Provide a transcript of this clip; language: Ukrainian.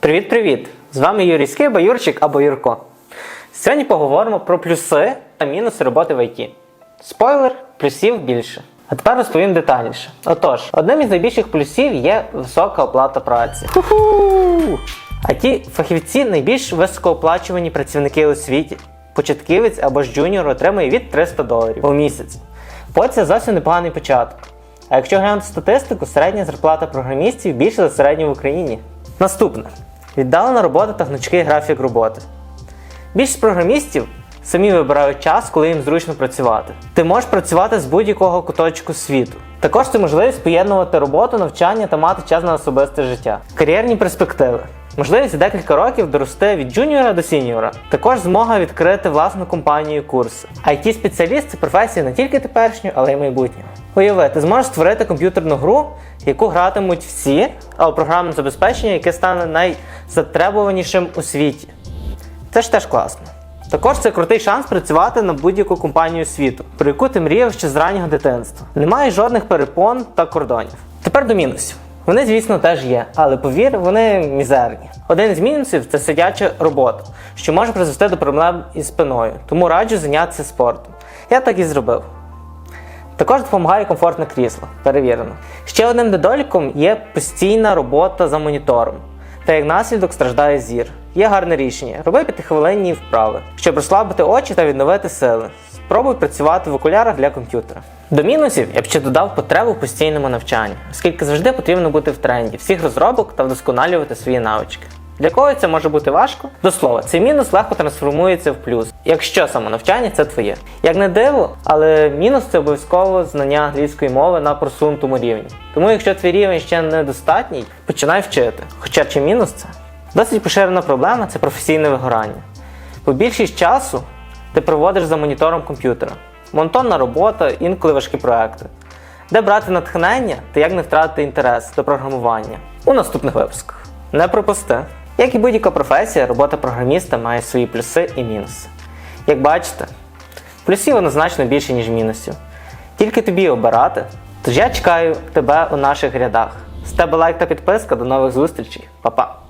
Привіт-привіт! З вами Юрій Скиба, Юрчик або Юрко. Сьогодні поговоримо про плюси та мінуси роботи в ІТ. Спойлер, плюсів більше. А тепер розповім детальніше. Отож, одним із найбільших плюсів є висока оплата праці. Ху-ху! А ті фахівці найбільш високооплачувані працівники у світі. Початківець або ж джуніор отримує від 300 доларів у місяць. Бо це зовсім непоганий початок. А якщо глянути статистику, середня зарплата програмістів більше за середню в Україні. Наступне: віддалена робота та гнучкий графік роботи. Більшість програмістів самі вибирають час, коли їм зручно працювати. Ти можеш працювати з будь-якого куточку світу. Також це можливість поєднувати роботу, навчання та мати час на особисте життя. Кар'єрні перспективи. Можливість декілька років дорости від джуніора до сіньора. Також змога відкрити власну компанію курси. it спеціаліст це професія не тільки теперішнього, але й майбутнього. Уяви, ти зможеш створити комп'ютерну гру, яку гратимуть всі, а програмне забезпечення, яке стане найзатребуванішим у світі. Це ж теж класно. Також це крутий шанс працювати на будь-яку компанію світу, про яку ти мріяв ще з раннього дитинства. Немає жодних перепон та кордонів. Тепер до мінусів. Вони, звісно, теж є, але повір, вони мізерні. Один з мінусів це сидяча робота, що може призвести до проблем із спиною, тому раджу зайнятися спортом. Я так і зробив. Також допомагає комфортне крісло, перевірено. Ще одним недоліком є постійна робота за монітором, та як наслідок страждає зір. Є гарне рішення: роби п'ятихвилинні вправи, щоб розслабити очі та відновити сили. Спробуй працювати в окулярах для комп'ютера. До мінусів я б ще додав потребу в постійному навчанні, оскільки завжди потрібно бути в тренді всіх розробок та вдосконалювати свої навички. Для кого це може бути важко? До слова, цей мінус легко трансформується в плюс, якщо самонавчання це твоє. Як не диво, але мінус це обов'язково знання англійської мови на просунутому рівні. Тому якщо твій рівень ще недостатній, починай вчити. Хоча чи мінус це? Досить поширена проблема це професійне вигорання. Бо більшість часу ти проводиш за монітором комп'ютера, монотонна робота, інколи важкі проекти. Де брати натхнення та як не втратити інтерес до програмування у наступних випусках. Не пропусти! Як і будь-яка професія, робота програміста має свої плюси і мінуси. Як бачите, плюсів однозначно більше, ніж мінусів. Тільки тобі обирати. Тож я чекаю тебе у наших рядах. З тебе лайк та підписка. До нових зустрічей. Па-па!